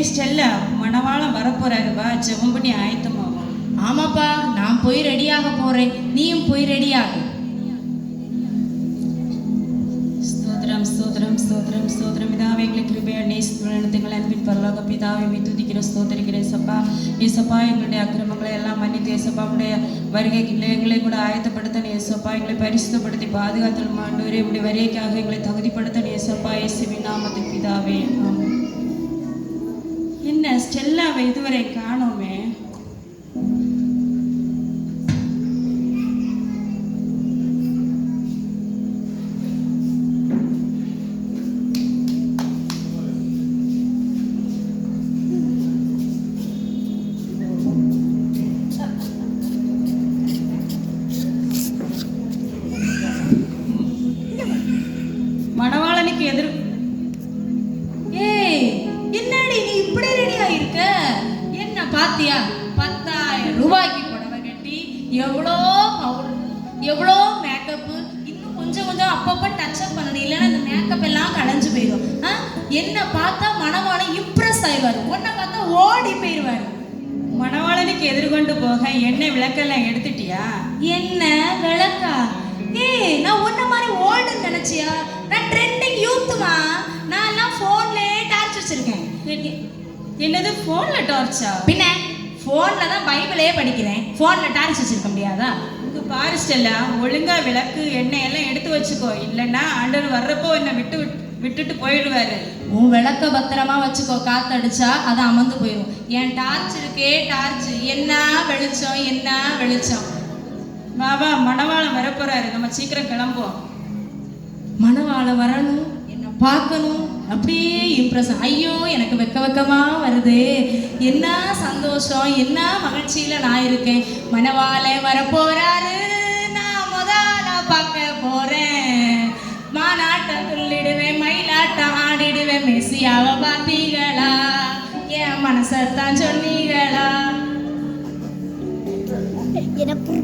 ஏய் ஸ்டெல்லா மணவாளம் வரப்போறாரு. வா ஜெபம் பண்ணி ஆயத்தமாகும் ஆமாப்பா நான் போய் ரெடியாக போறேன். நீயும் போய் ரெடியாகு. ஸ்தோத்திரம் ஸ்தோத்திரம் ஸ்தோத்திரம் ஸ்தோத்திரம். இதாவே எங்களை கிருபையா நேசித்துங்கள் அன்பின் பரலோக பிதாவை மீ துதிக்கிற ஸ்தோத்தரிக்கிறேன் சப்பா ஏசப்பா எங்களுடைய அக்கிரமங்களை எல்லாம் மன்னித்து ஏசப்பா உடைய வருகைக்கு எங்களை கூட ஆயத்தப்படுத்தணும். ஏசப்பா எங்களை பரிசுத்தப்படுத்தி பாதுகாத்தல் மாண்டோரே. உடைய வருகைக்காக எங்களை தகுதிப்படுத்தணும். ஏசப்பா இயேசுவின் நாமத்துக்கு பிதாவே ஆமென். என்ன ஸ்டெல்லாவை இதுவரை எதிர்கொண்டு போக எண்ணெய் விளக்கெல்லாம் எடுத்துட்டியா? என்ன விளக்கா? ஏய் நான் உன்ன மாதிரி ஓல்டுன்னு நினைச்சியா? நான் ட்ரெண்டிங் யூத்துமா நான் எல்லாம் ஃபோன்லயே டார்ச் வச்சிருக்கேன் என்னது ஃபோன்ல டார்ச்சா பின்ன ஃபோன்ல தான் பைபிளே படிக்கிறேன். ஃபோன்ல டார்ச் வச்சிருக்க முடியாதா? பாரு ஸ்டெல்லா ஒழுங்கா விளக்கு எண்ணெய் எல்லாம் எடுத்து வச்சுக்கோ. இல்லைன்னா ஆண்டவர் வர்றப்போ என்னை விட்டு விட்டு- விட்டுட்டு போயிடுவாரு. உன் விளக்க பத்திரமா வச்சுக்கோ. காத்தடிச்சா அது அமர்ந்து போயிடும் என் டார்ச் இருக்கே டார்ச் என்ன வெளிச்சம் என்ன வெளிச்சம்? வா மணவாளன் வரப்போறாரு. நம்ம சீக்கிரம் கிளம்புவோம். மணவாள வரணும் என்ன பார்க்கணும். அப்படியே இம்ப்ரெஸ் ஐயோ எனக்கு வெக்க வெக்கமா வருது. என்ன சந்தோஷம் என்ன மகிழ்ச்சியில நான் இருக்கேன். மணவாள வரப்போறாரு. நான் முதலா பார்க்க போறேன். மாநாட்டம் ஆடிடுவேன் மெஸ்ஸியாவை பார்த்தீங்களா என் மனசத்தான் சொன்னீங்களா எனக்கு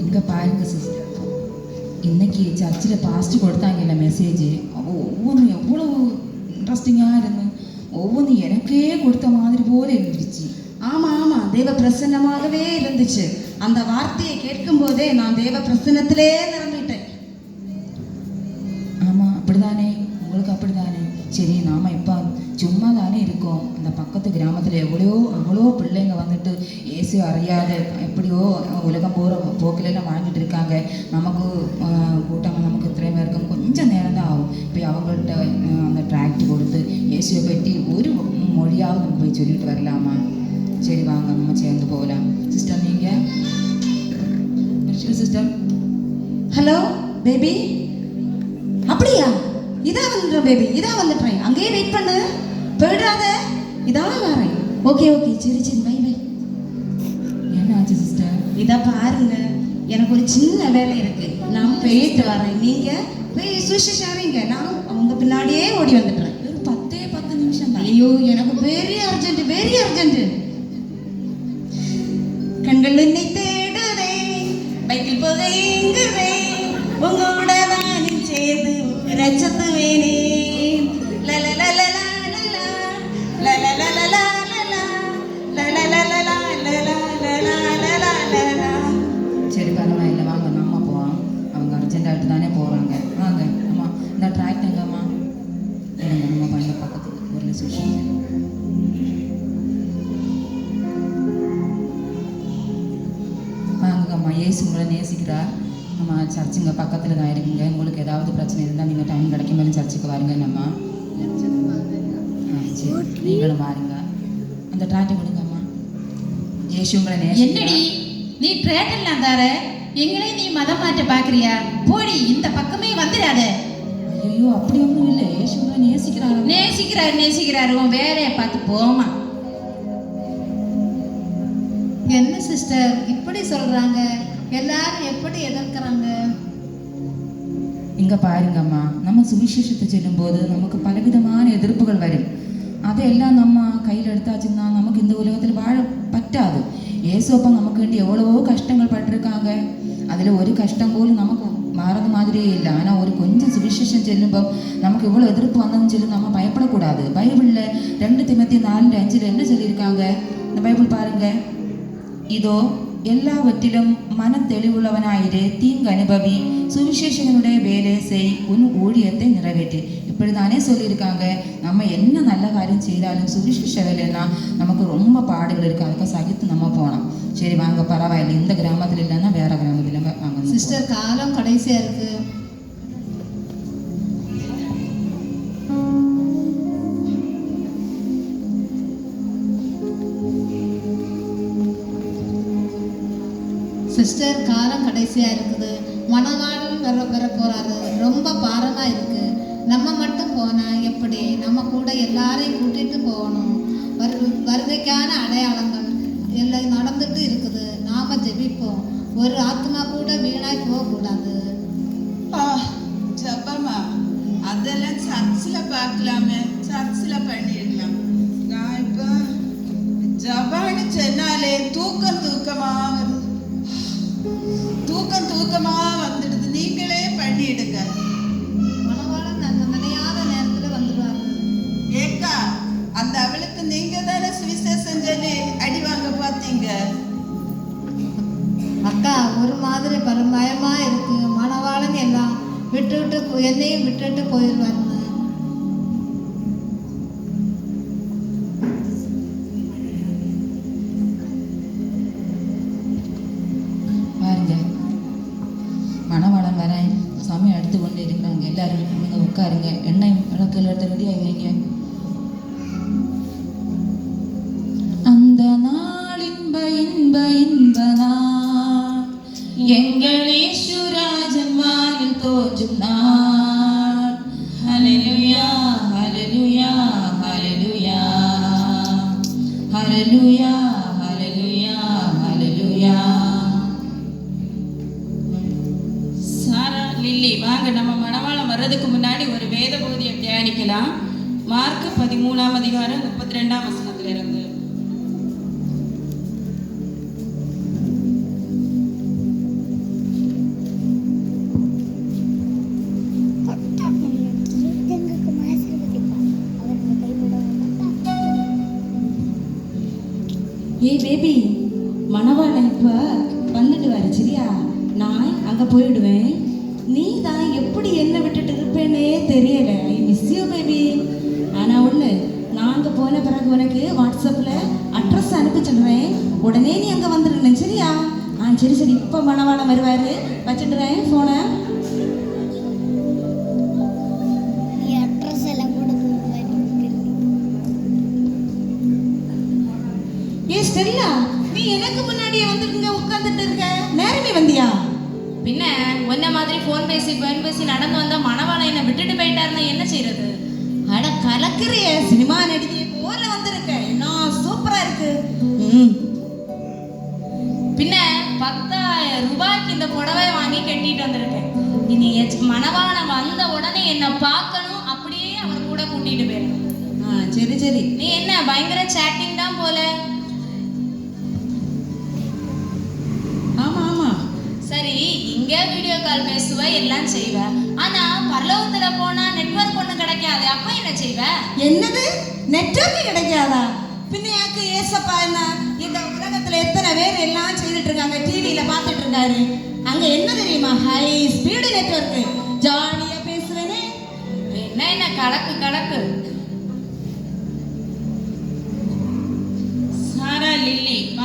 இங்க பாருங்க சிஸ்டர் இன்னைக்கு சர்ச்சில் பாஸ்ட் கொடுத்தாங்கல்ல மெசேஜ் ஒவ்வொன்றும் எவ்வளவு இன்ட்ரெஸ்டிங்காக இருந்து ஒவ்வொன்றும் எனக்கே கொடுத்த மாதிரி போல இருந்துச்சு ஆமா ஆமா தேவ பிரசன்னமாகவே இருந்துச்சு. அந்த வார்த்தையை கேட்கும் போதே நான் தேவ பிரசன்னத்திலே நிரம்பிட்டேன். ஆமாம் அப்படிதானே? உங்களுக்கு அப்படிதானே? சரி நாம இப்போ சும்மா தானே இருக்கோம். அந்த பக்கத்து கிராமத்தில் எவ்வளோ அவ்வளோ பிள்ளைங்க வந்துட்டு ஏசி அறியாத எப்படியோ உலகம் போகிற போக்கிலெல்லாம் வாழ்ந்துட்டு இருக்காங்க. நமக்கு கூட்டம் நமக்கு இத்தனை பேருக்கும் கொஞ்சம் நேரம் தான் ஆகும். போய் அவங்கள்ட்ட அந்த டிராக்ட் கொடுத்து இயேசுவை பற்றி ஒரு மொழியாவது நம்ம போய் சொல்லிட்டு வரலாமா? சரி வாங்க நம்ம சேர்ந்து போகலாம். சிஸ்டர் நீங்கள் சிஸ்டர் ஹலோ பேபி அப்படியா? இதா வந்துடுறேன் பேபி இதா வந்துடுறேன். அங்கேயே வெயிட் பண்ணு. போயிடாத. இதா வரேன். ஓகே ஓகே சரி சரி. பை பை என்ன ஆச்சு சிஸ்டர் இதா பாருங்க. எனக்கு ஒரு சின்ன வேலை இருக்கு. நான் போயிட்டு வரேன். நீங்க போய் சுவிசேஷாரிங்க நான் அவங்க பின்னாடியே ஓடி வந்துடுறேன். ஒரு பத்தே பத்து நிமிஷம் ஐயோ எனக்கு வெரி அர்ஜென்ட் வெரி அர்ஜென்ட் வாங்கம்மா ஏசு உங்களை நேசிக்கிறார். நம்ம சர்ச்சுங்க பக்கத்தில் தான் இருக்குங்க. உங்களுக்கு ஏதாவது பிரச்சனை இருந்தால் நீங்கள் டைம் கிடைக்கும் போது சர்ச்சுக்கு வாருங்க நம்ம. சரி. நீங்களும் வாருங்க. அந்த ட்ராக்டை கொடுங்கம்மா. ஏசு உங்களை என்னடி? நீ ட்ரேட்டெல்லாம் தார எங்களையும் நீ மதம் மாற்ற பாக்குறியா போடி இந்த பக்கமே வந்துடாத. ஐயோ அப்படி ஒன்றும் இல்லை. ஏசு உங்களை நேசிக்கிறார். நேசிக்கிறாரு நேசிக்கிறாரு. உன் வேலையை பார்த்து போமா என்ன சிஸ்டர் இப்படி சொல்றாங்க. எல்லாரும் எப்படி எதிர்க்கிறாங்க? இங்க பாருங்கம்மா. நம்ம சுவிசேஷத்தை சொல்லும்போது நமக்கு பலவிதமான எதிர்ப்புகள் வரும். அதையெல்லாம் நம்ம கையில் எடுத்தாச்சுன்னா நமக்கு இந்த உலகத்தில் வாழ பറ്റാது. ஏசோப்பா நமக்கு வேண்டி எவ்வளவோ கஷ்டங்கள் பட்டிருக்காங்க. அதில் ஒரு கஷ்டம் போலும் நமக்கு மாறது மாதிரியே இல்லை. ஆனால் ஒரு கொஞ்சம் சுவிசேஷம் செல்லும்போது நமக்கு இவ்வளோ எதிர்ப்பு வந்ததுன்னு சொல்லி நம்ம பயப்படக்கூடாது. பைபிளில் ரெண்டு திமத்தி நாலு அஞ்சு என்ன சொல்லியிருக்காங்க? இந்த பைபிள் பாருங்க இதோ எல்லாவற்றிலும் மன தீங்கு அனுபவி சுவிசேஷகனுடைய வேலை செய் உன் ஊழியத்தை நிறைவேற்று. இப்படிதானே சொல்லியிருக்காங்க. நம்ம என்ன நல்ல காரியம் செய்தாலும் சுவிசேஷ வேலைன்னா நமக்கு ரொம்ப பாடுகள் இருக்கு. அதுக்கு சகித்து நம்ம போனோம் சரி வாங்க பரவாயில்லை. இந்த கிராமத்தில் இல்லைன்னா வேற கிராமத்தில் வாங்க. சிஸ்டர் காலம் கடைசியாக இருக்குது சிஸ்டர் காலம் கடைசியாக இருக்குது. மணவாளன் வர வர போறாரு. ரொம்ப பாரமாக இருக்குது நம்ம மட்டும் போனால் எப்படி? நம்ம கூட எல்லாரையும் கூட்டிகிட்டு போகணும். வரு வருகைக்கான அடையாளங்கள் எல்லாம் நடந்துட்டு இருக்குது. நாம் ஜெபிப்போம். ஒரு ஆத்மா கூட வீணாய் போகக்கூடாது. ஜப்பமா? ஜெபமா அதெல்லாம் சர்ச்சில் பார்க்கலாமே. சர்ச்சில் பண்ணிடலாம். நான் இப்போ ஜபான்னு சொன்னாலே தூக்கம் தூக்கமா தூக்கமா வந்துடுது. நீங்களே பண்ணிடுங்க. அந்த நினையாத நேரத்துல வந்துடுவாரு. ஏக்கா அந்த அவளுக்கு நீங்க தானே சுவிசேஷம் சொல்லி அடி வாங்க பார்த்தீங்க? அக்கா ஒரு மாதிரி பரு- பயமா இருக்கு. மணவாளன் எல்லாம் விட்டு விட்டு என்னையும் விட்டுட்டு போயிடுவாருன்னு ஹalleluya ஹalleluya ஹalleluya சாரா லில்லி வாங்க நம்ம மணவாளம் வர்றதுக்கு முன்னாடி ஒரு வேத பகுதியை தியானிக்கலாம். மார்க் பதிமூணாம் அதிகாரம் முப்பத்தி ரெண்டாம் உனக்கு வாட்ஸ்அப்பில் அட்ரஸ் அனுப்பி சொல்கிறேன் உடனே நீ அங்கே வந்துடுறேன் சரியா? ஆ சரி சரி. இப்போ மணவாளம் வருவார். வச்சுடுறேன் ஃபோனை ஏ ஸ்டெல்லா நீ எனக்கு முன்னாடியே வந்துருங்க உட்காந்துட்டு இருக்க. நேரமே வந்தியா? பின்ன உன்ன மாதிரி ஃபோன் பேசி ஃபோன் பேசி நடந்து வந்தா மணவாளை என்னை விட்டுட்டு போயிட்டாருன்னா என்ன செய்யறது அட கலக்குறிய. சினிமா நடிக்க சரி சரி. நீ என்ன பயங்கர சேட்டிங் தான் போல? ஆமா ஆமா. சரி இங்க வீடியோ கால் பேசுவ எல்லாம் செய்வ. ஆனா பரலோகத்துல போனா நெட்வொர்க் ஒண்ணு கிடைக்காது அப்ப என்ன செய்வ? என்னது? நெட்வொர்க் கிடைக்காதா? பின்ன யாக்கு ஏசப்பா என்ன? இந்த உலகத்துல எத்தனை பேர் எல்லாம் செய்துட்டு இருக்காங்க டிவியில பார்த்துட்டு இருக்காரு அங்க என்ன தெரியுமா? ஹை ஸ்பீடு நெட்வொர்க் ஜாலியா பேசுறேனே என்ன என்ன கலக்கு கலக்கு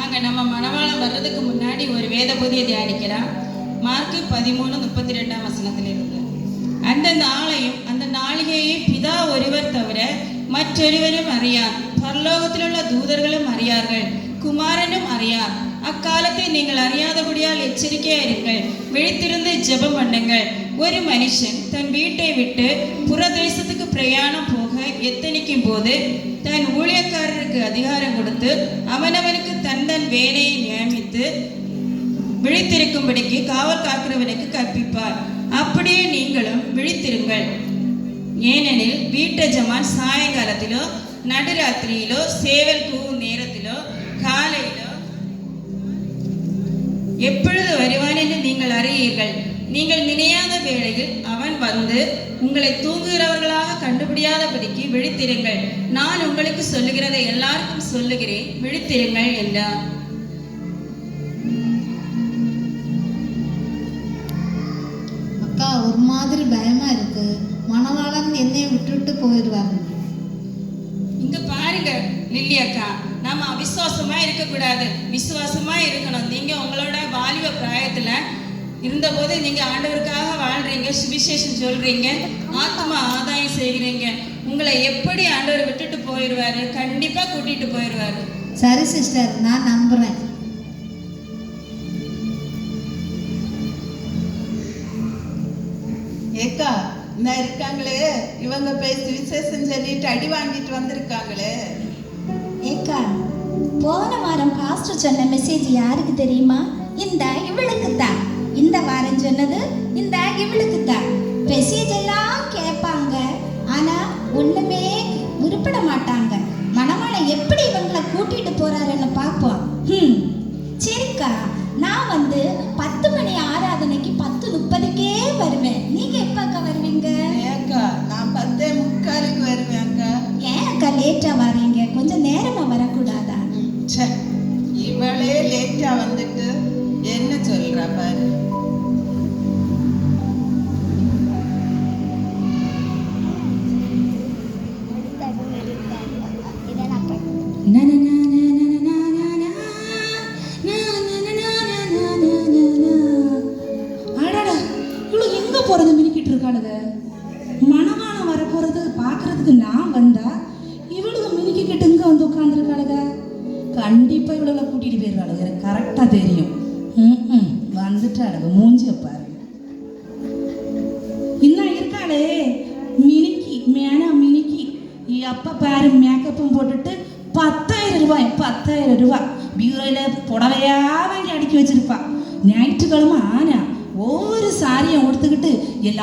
வாங்க நம்ம மனவாளம் வர்றதுக்கு முன்னாடி ஒரு வேத பகுதியை தியானிக்கலாம் மார்க்கு பதிமூணு முப்பத்தி ரெண்டாம் வசனத்திலிருந்து. அந்த நாளையும் அந்த நாளிகையும் பிதா ஒருவர் தவிர மற்றொருவரும் அறியார். பரலோகத்தில் உள்ள தூதர்களும் அறியார்கள். குமாரனும் அறியார். அக்காலத்தை நீங்கள் அறியாதபடியால் எச்சரிக்கையா இருங்கள். விழித்திருந்து ஜெபம் பண்ணுங்கள். ஒரு மனுஷன் தன் வீட்டை விட்டு புறதேசத்துக்கு பிரயாணம் போக எத்தனிக்கும் போது தன் ஊழியக்காரருக்கு அதிகாரம் கொடுத்து அவனவனுக்கு வேலையை நியமித்து விழித்திருக்கும்படிக்கு காவல் காக்கிறவனுக்கு கற்பிப்பார். அப்படியே நீங்களும் விழித்திருங்கள். ஏனெனில் வீட்டஜமான் சாயங்காலத்திலோ நடுராத்திரியிலோ சேவல் கூவும் நேரத்திலோ காலையிலோ எப்பொழுது வருவான் என்று நீங்கள் அறியீர்கள். நீங்கள் நினையாத வேளையில் அவன் வந்து உங்களை தூங்குகிறவர்களாக கண்டுபிடியாதபடிக்கு விழித்திருங்கள். நான் உங்களுக்கு சொல்லுகிறதை எல்லாருக்கும் சொல்லுகிறேன். விழித்திருங்கள் என்றார் அக்கா ஒரு மாதிரி பயமா இருக்கு. மணவாளன் என்னைய விட்டுட்டு போயிடுவாரு. இங்க பாருங்க லில்லி அக்கா. நாம அவிசுவாசமா இருக்கக்கூடாது. விசுவாசமா இருக்கணும். நீங்க உங்களோட வாலிப பிராயத்துல இருந்தபோது நீங்க ஆண்டவருக்காக வாழ்றீங்க சுவிசேஷம் சொல்றீங்க ஆத்மா ஆதாயம் செய்கிறீங்க. உங்களை எப்படி ஆண்டவர் விட்டுட்டு போயிடுவாரு? கண்டிப்பா கூட்டிட்டு போயிடுவாரு. சரி சிஸ்டர் நான் நம்புறேன். ஏக்கா இந்த இருக்காங்களே. இவங்க போய் சுவிசேஷம் சொல்லிட்டு அடி வாங்கிட்டு வந்திருக்காங்களே. ஏக்கா போன வாரம் பாஸ்டர் சொன்ன மெசேஜ் யாருக்கு தெரியுமா? இந்த இவளுக்கு தான் இந்த வாரம் சொன்னது இந்த இவளுக்கு தான் மெசேஜ் எல்லாம் கேட்பாங்க. ஆனா ஒண்ணுமே உருப்பட மாட்டாங்க. மணமான எப்படி இவங்களை கூட்டிட்டு போறாருன்னு பார்ப்போம். சரிக்கா நான் வந்து பத்து மணி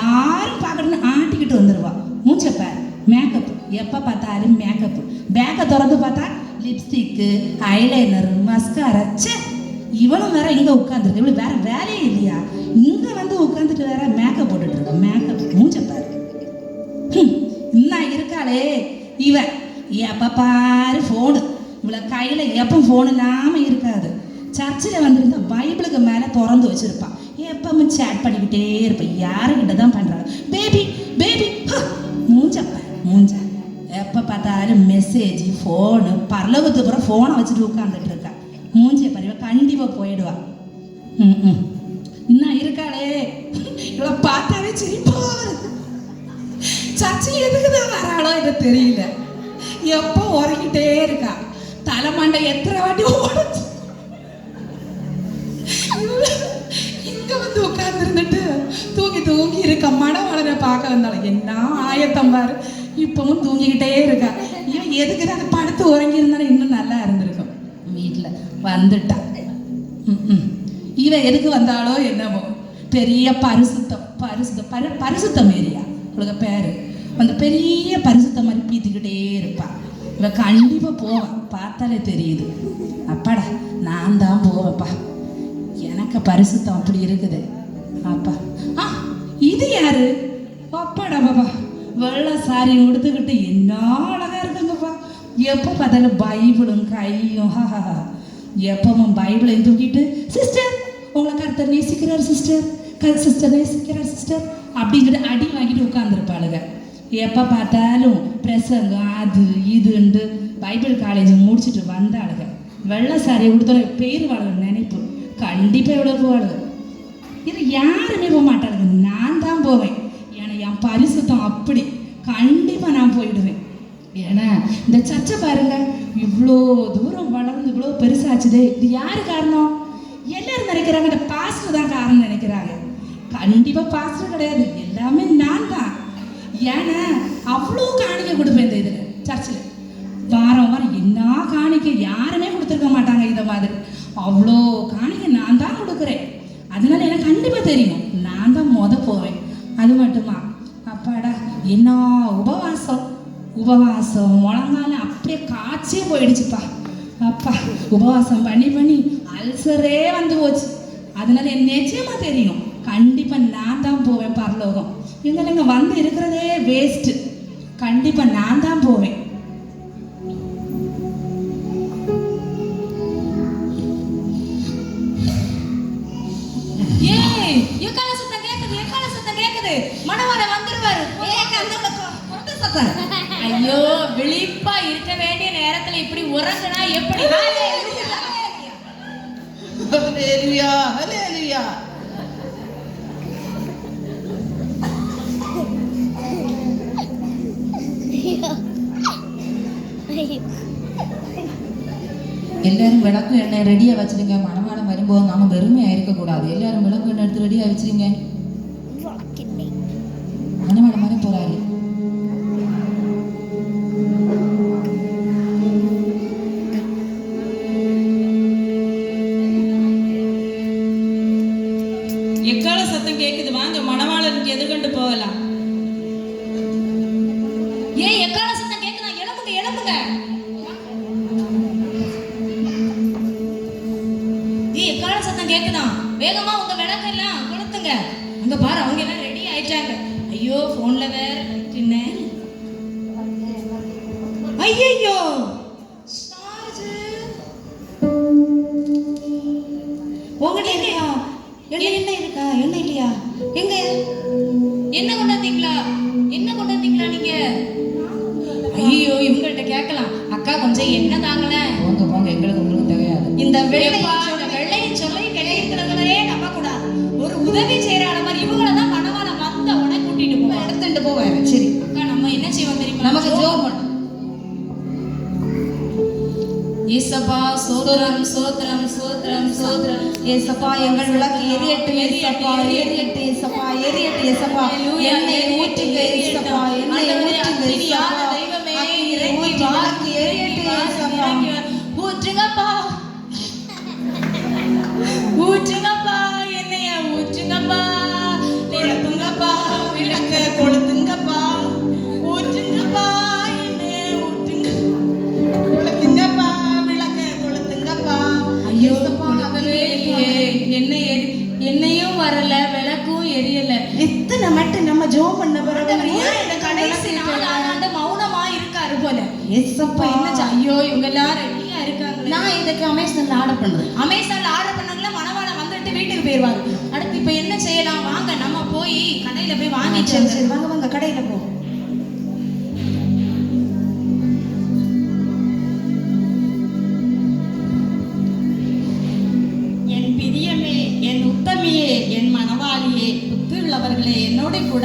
எல்லாரும் பார்க்கணும்னு ஆட்டிக்கிட்டு வந்துடுவா மூச்சப்பார் மேக்கப் எப்போ பார்த்தாலும் மேக்கப் பேக்கை திறந்து பார்த்தா லிப்ஸ்டிக்கு ஐலைனர் மஸ்காரச்சே இவனும் வேற இங்கே உட்காந்துருக்கு இவ்வளோ வேற வேலையே இல்லையா? இங்கே வந்து உட்காந்துட்டு வேற மேக்கப் போட்டுட்டு இருக்க. மேக்கப் மூஞ்ச இன்னும் இருக்காளே. இவன் எப்ப பாரு ஃபோனு இவ்வளோ கையில் எப்போ ஃபோன் இல்லாமல் இருக்காது. சர்ச்சில் வந்திருந்தா பைபிளுக்கு மேலே திறந்து வச்சுருப்பான் எப்பவும் சேட் பண்ணிக்கிட்டே இருப்பேன் யாருக்கிட்ட தான் பண்ணுறாங்க பேபி பேபி மூஞ்சப்ப மூஞ்ச. எப்போ பார்த்தாலும் மெசேஜ் ஃபோனு பரலோகத்துக்கு அப்புறம் ஃபோனை வச்சுட்டு உட்காந்துட்டு இருக்கா. மூஞ்சிய பறிவா கண்டிப்பாக போயிடுவா. ம் ம். இன்னும் இருக்காளே? இவ்வளோ பார்த்தாவே சிரிப்பா சச்சி எதுக்கு தான் வராளோ எனக்கு தெரியல. எப்போ உறங்கிட்டே இருக்கா. தலைமண்டை எத்தனை வாட்டி ஓடுச்சு. தூங்கி தூங்கி இருக்க மனவளரை பார்க்க வந்தாலும் என்ன ஆயத்தம் பாரு இப்பவும் தூங்கிக்கிட்டே இருக்கா. இவன் எதுக்கு அது படுத்து உறங்கி இருந்தாலும் இன்னும் நல்லா இருந்திருக்கும். வீட்டில் வந்துட்டா. ம், இவன் எதுக்கு வந்தாலோ என்னவோ பெரிய பரிசுத்தம் பரிசுத்தம் பரி பரிசுத்தம் ஏரியா உங்களுக்கு பேரு. அந்த பெரிய பரிசுத்தம் மாதிரி பீத்திக்கிட்டே இருப்பா. இவ கண்டிப்பாக போவான் பார்த்தாலே தெரியுது. அப்பாடா நான் தான் போவேன்ப்பா எனக்கு பரிசுத்தம் அப்படி இருக்குது. அப்பா இது யாரு அப்பாடா பாப்பா வெள்ளை சாரி உடுத்துக்கிட்டு என்ன அழகா இருக்குங்கப்பா. எப்போ பார்த்தாலும் பைபிளும் கையும் ஹஹஹா. எப்பவும் பைபிளையும் தூக்கிட்டு சிஸ்டர் உங்களை கருத்தர் நேசிக்கிறார் சிஸ்டர் கரு சிஸ்டர் நேசிக்கிறார் சிஸ்டர் அப்படிங்கிட்டு அடி வாங்கிட்டு உட்காந்துருப்பாளுங்க எப்போ பார்த்தாலும் பிரசங்கம் அது இதுன்ட்டு பைபிள் காலேஜ் முடிச்சுட்டு வந்தாளுங்க. வெள்ளை சாரியை கொடுத்தோட பேர் வாழுங்க நினைப்பு. கண்டிப்பாக எவ்வளோ போவாளுங்க. இது யாருமே போக மாட்டாளுங்க. நான் தான் போவேன் ஏன்னா என் பரிசுத்தம் அப்படி. கண்டிப்பாக நான் போயிடுவேன். ஏன்னா இந்த சர்ச்சை பாருங்க இவ்வளோ தூரம் வளர்ந்து இவ்வளோ பெருசாச்சுதே இது யார் காரணம்? எல்லாரும் நினைக்கிறாங்க இந்த பாஸ்டர் தான் காரணம் நினைக்கிறாங்க. கண்டிப்பாக பாஸ்டர் கிடையாது. எல்லாமே நான் தான். ஏன்னா அவ்வளோ காணிக்கை கொடுப்பேன் இந்த இதில் சர்ச்சில். வாரம் வாரம் என்ன காணிக்கை? யாருமே கொடுத்துருக்க மாட்டாங்க இந்த மாதிரி. அவ்வளோ காணிக்கை நான் தான் கொடுக்குறேன். அதனால எனக்கு கண்டிப்பாக தெரியும். நான் தான் மொத போவேன். அது மட்டுமா? அப்பாடா என்ன உபவாசம்? உபவாசம் முழங்கால அப்படியே காய்ச்சே போயிடுச்சுப்பா. அப்பா உபவாசம் பண்ணி பண்ணி அல்சரே வந்து போச்சு. அதனால என் நிச்சயமா தெரியும். கண்டிப்பா நான் தான் போவேன் பரலோகம். இவங்க இங்கே வந்து இருக்கிறதே வேஸ்ட் கண்டிப்பா நான் தான் போவேன். ஐயோ விழிப்பா இருக்க வேண்டிய நேரத்துல இப்படி உறங்குனா எப்படி? எல்லாரும் விளக்கு எண்ணெய் ரெடியாக வச்சிருங்க. மணவாளம் வரும்போது நாம வெறுமையாக இருக்கக்கூடாது. எல்லாரும் விளக்கு எண்ணெய் எடுத்து ரெடியாக வச்சிருங்க. மணவாளம் போறாரு எக்கால சத்தம் கேக்குது. வாங்க மணவாளனுக்கு எதிர்கொண்டு போகலாம். இந்த வெள்ளையும் சொல்லி கிடைக்கிறவங்களே நம்ப கூடாது ஒரு உதவி செய்யற மாதிரி இவங்கள தான் மனவாள வந்த உடனே கூட்டிட்டு போவோம் எடுத்துட்டு போவாரு. சரி. நம்ம என்ன செய்வோம் தெரியுமா? நமக்கு ஜோம் பண்ணு ஏசப்பா சோதரம் சோதரம் சோதரம் சோதரம் ஏசப்பா எங்கள் விளக்கு எரியட்டு ஏசப்பா. எரியட்டு ஏசப்பா. எரியட்டு ஏசப்பா. எண்ணெய் ஊற்றுங்க ஏசப்பா. எண்ணெய் ஊற்றுங்க ஏசப்பா. அக்கினி ஊற்றி ஊற்றுங்கப்பா என்னைய ஊற்றுங்கப்பா. நிரப்புங்கப்பா விளக்க கொளுத்துங்கப்பா. ஊற்றுங்கப்பா என்னைய ஊற்றுங்க. கொளுத்துங்கப்பா விளக்க கொளுத்துங்கப்பா. ஐயோ கொளுத்தவே இல்லையே எரி எண்ணெயும் வரல விளக்கும் எரியல. எத்தனை மட்டும் நம்ம ஜோம் பண்ண பிறகு ஏன் இந்த கடைசி நாள் ஆனாண்டு மௌனமா இருக்காரு போல. அப்ப என்ன ஐயோ இவங்க எல்லாம் ரெடியா நான் இதுக்கு அமேசான்ல ஆர்டர் பண்றேன் அமேசான்ல ஆர்டர் மணவாளம் வந்துட்டு வீட்டுக்கு போயிருவாங்க அடுத்து இப்ப என்ன செய்யலாம்? வாங்க நம்ம போய் கடையில போய் வாங்கிட்டு சரி வாங்க வாங்க கடையில போ. என் பிரியமே என் உத்தமியே என் மணவாளியே புத்துள்ளவர்களே என்னோட கூட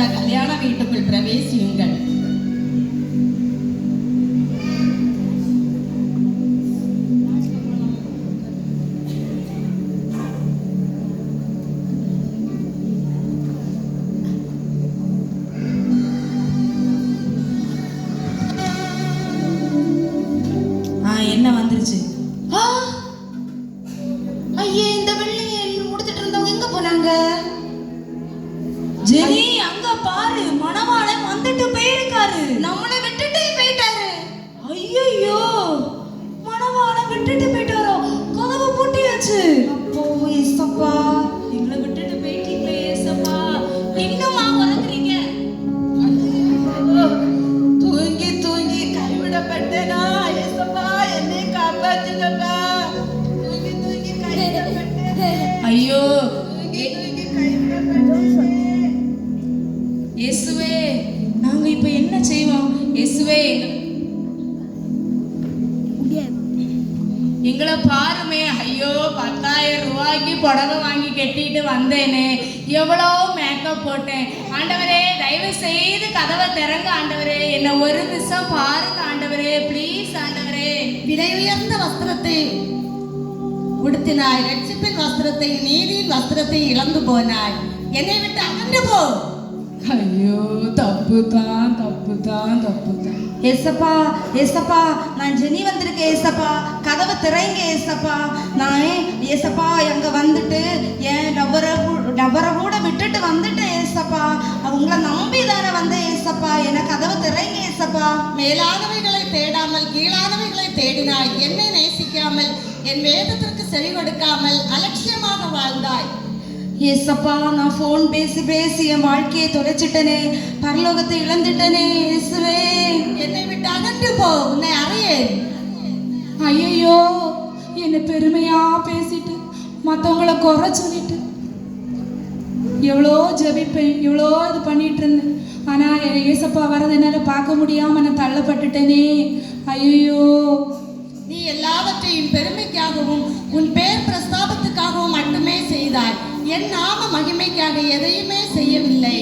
புடவை வாங்கி கட்டிட்டு வந்தேனே. எவ்வளோ மேக்கப் போட்டேன். ஆண்டவரே தயவு செய்து கதவை திறங்க ஆண்டவரே. என்னை ஒரு நிமிஷம் பாருங்க ஆண்டவரே. ப்ளீஸ் ஆண்டவரே. விலை உயர்ந்த வஸ்திரத்தை உடுத்தினாய். ரட்சிப்பின் வஸ்திரத்தை நீதியின் வஸ்திரத்தை இழந்து போனாய். என்னை விட்டு அகன்று போ. ஐயோ தப்பு தான் தப்பு தான் தப்பு தான் ஏசப்பா ஏசப்பா நான் ஜெனி வந்திருக்கேன் ஏசப்பா கதவை திறங்க ஏசப்பா. நான் ஏசப்பா அங்க வந்துட்டு என் டவரை நபரை கூட விட்டுட்டு வந்துட்டேன் ஏசப்பா. உங்களை நம்பி தானே வந்தேன் ஏசப்பா. என கதவை திறங்க ஏசப்பா. மேலானவைகளை தேடாமல் கீழானவைகளை தேடினாய். என்னை நேசிக்காமல் என் வேதத்திற்கு செவி கொடுக்காமல் அலட்சியமாக வாழ்ந்தாய். ஏசப்பா நான் ஃபோன் பேசி பேசி என் வாழ்க்கையை தொலைச்சிட்டனே பரலோகத்தை இழந்துட்டனே இயேசுவே. என்னை விட்டு அகன்று போ உன்னை அறியேன். ஐயோ என்னை பெருமையா பேசிட்டு மற்றவங்கள குறை சொல்லிட்டு. எவ்வளோ ஜெபிப்பேன் எவ்வளோ இது பண்ணிட்டு இருந்தேன். ஆனால் ஏசப்பா வரது என்னால் பார்க்க முடியாமல் நான் தள்ளப்பட்டுட்டேனே. ஐயோ நீ எல்லாவற்றையும் பெருமைக்காகவும் உன் பேர் பிரஸ்தாபத்துக்காகவும் என் நாம மகிமைக்காக எதையுமே செய்யவில்லை.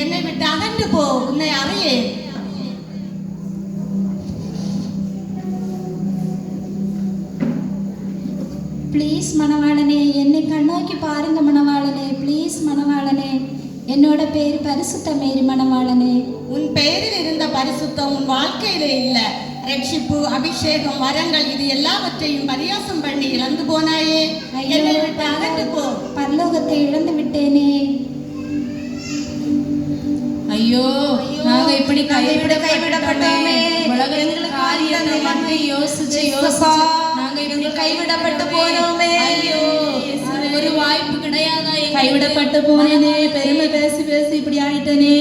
என்னை விட்டு அகன்று போ உன்னை அறையே ப்ளீஸ் மணவாளனே என்னை கண்ணோக்கி பாருங்க மணவாளனே. ப்ளீஸ் மணவாளனே என்னோட பேர் பரிசுத்த மேரி மணவாளனே. உன் பெயரில் இருந்த பரிசுத்தம் உன் வாழ்க்கையில இல்லை. ரட்சிப்பு அபிஷேகம் வரங்கள் இது எல்லாவற்றையும் பரியாசம் பண்ணி இழந்து போனாயே. என்னை விட்டு அகன்று போ. பரலோகத்தை இழந்து விட்டேனே. ஐயோ நாங்க இப்படி கைவிட கைவிடப்பட்டோமே. உலகத்தில் காரியத்தை வந்து யோசிச்சு யோசிச்சு நாங்க இப்படி கைவிடப்பட்டு போனோமே. ஐயோ ஒரு வாய்ப்பு கிடையாதா? கைவிடப்பட்டு போனேனே. பெருமை பேசி பேசி இப்படி ஆயிட்டனே.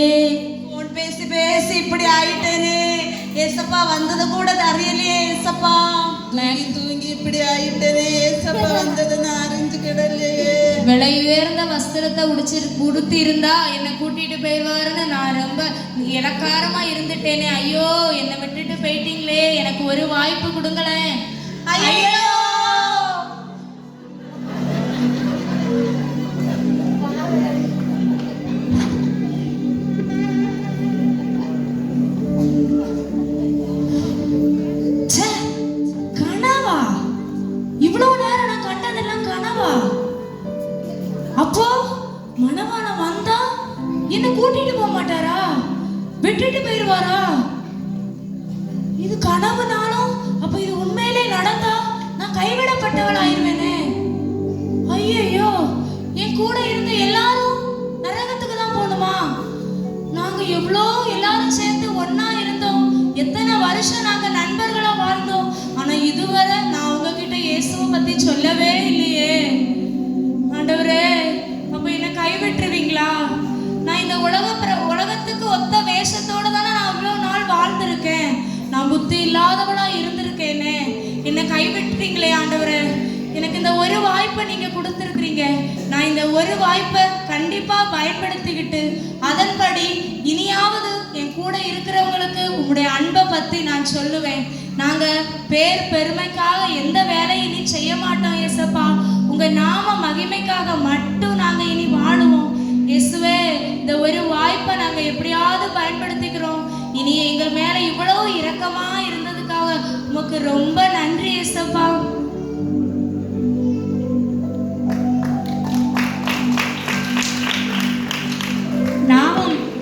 பேசி பேசி இப்படி ஆயிட்டேனே. ஏசப்பா வந்தது கூட தெரியலையே ஏசப்பா. தூங்கி தூங்கி இப்படி ஆயிட்டதே ஏசப்பா வந்தது நான் அறிஞ்சுக்கிடலையே விலை உயர்ந்த வஸ்திரத்தை உடிச்சு உடுத்தி இருந்தா என்னை கூட்டிட்டு போயிடுவாருன்னு நான் ரொம்ப இலக்காரமா இருந்துட்டேனே. ஐயோ என்னை விட்டுட்டு போயிட்டீங்களே எனக்கு ஒரு வாய்ப்பு கொடுங்களேன். ஐயோ விட்டுட்டு புத்தி இல்லாதவளா இருந்திருக்கேனே. என்னை கைவிட்டுறீங்களே ஆண்டவரே. எனக்கு இந்த ஒரு வாய்ப்பை நீங்க கொடுத்துருக்குறீங்க. நான் இந்த ஒரு வாய்ப்பை கண்டிப்பா பயன்படுத்திக்கிட்டு அதன்படி இனியாவது என் கூட இருக்கிறவங்களுக்கு உங்களுடைய அன்பை பத்தி நான் சொல்லுவேன். நாங்க பேர் பெருமைக்காக எந்த வேலையும் இனி செய்ய மாட்டோம் எசப்பா உங்க நாம மகிமைக்காக மட்டும் நாங்க இனி வாழுவோம். இயேசுவே இந்த ஒரு வாய்ப்பை நாங்க எப்படியாவது பயன்படுத்திக்கிறோம். இனி எங்கள் மேல இவ்வளவு இரக்கமா இருந்ததுக்காக உமக்கு ரொம்ப நன்றி ஏசப்பா